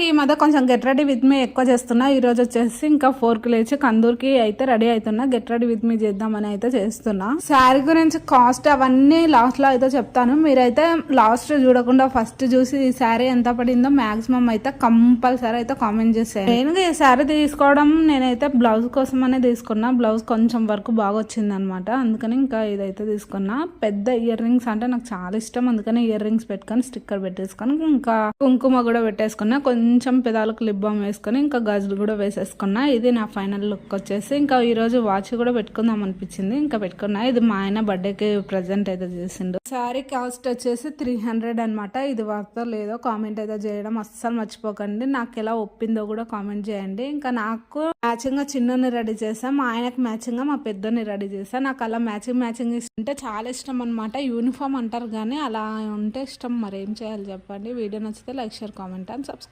ఇంక ఈ మధ్య కొంచెం గెట్ రెడీ విత్ మీ ఎక్కువ చేస్తున్నా. ఈరోజు వచ్చేసి ఇంకా ఫోర్కి లేచి కందూర్కి అయితే రెడీ అవుతున్నా. గెట్ రెడీ విత్ మీ చేద్దామని అయితే చేస్తున్నా. శారీ గురించి కాస్ట్ అవన్నీ లాస్ట్లో అయితే చెప్తాను. మీరైతే లాస్ట్ చూడకుండా ఫస్ట్ చూసి ఈ శారీ ఎంత పడిందో మాక్సిమం అయితే కంపల్సరీ అయితే కామెంట్ చేసేయండి. నేను ఈ శారీ తీసుకోవడం నేనైతే బ్లౌజ్ కోసం అనే తీసుకున్నా. బ్లౌజ్ కొంచెం వరకు బాగా వచ్చింది అనమాట అందుకని ఇంకా ఇదైతే తీసుకున్నా. పెద్ద ఇయర్ రింగ్స్ అంటే నాకు చాలా ఇష్టం. అందుకని ఇయర్ రింగ్స్ పెట్టుకొని స్టిక్కర్ పెట్టేసుకొని ఇంకా కుంకుమ కూడా పెట్టేసుకున్నా. కొంచెం కొంచెం పెదాలకు లిప్ బామ్ వేసుకొని ఇంకా గాజులు కూడా వేసేసుకున్నా. ఇది నా ఫైనల్ లుక్ వచ్చేసి ఇంకా ఈరోజు వాచ్ కూడా పెట్టుకుందాం అనిపించింది. ఇంకా పెట్టుకున్నా. ఇది మా ఆయన బర్త్డేకి ప్రజెంట్ అయితే చేసిండు. శారీ కాస్ట్ వచ్చేసి త్రీ హండ్రెడ్ అనమాట ఇది వర్తో లేదో కామెంట్ అయితే చేయడం అస్సలు మర్చిపోకండి. నాకు ఎలా ఒప్పిందో కూడా కామెంట్ చేయండి. ఇంకా నాకు మ్యాచింగ్గా చిన్నని రెడీ చేసాం మా ఆయనకు మ్యాచింగ్గా మా పెద్దని రెడీ చేసాను నాకు అలా మ్యాచింగ్ మ్యాచింగ్ అంటే చాలా ఇష్టం అనమాట యూనిఫామ్ అంటారు కానీ అలా ఉంటే ఇష్టం. మరి ఏం చేయాలి చెప్పండి. వీడియో నచ్చితే like share comment and subscribe.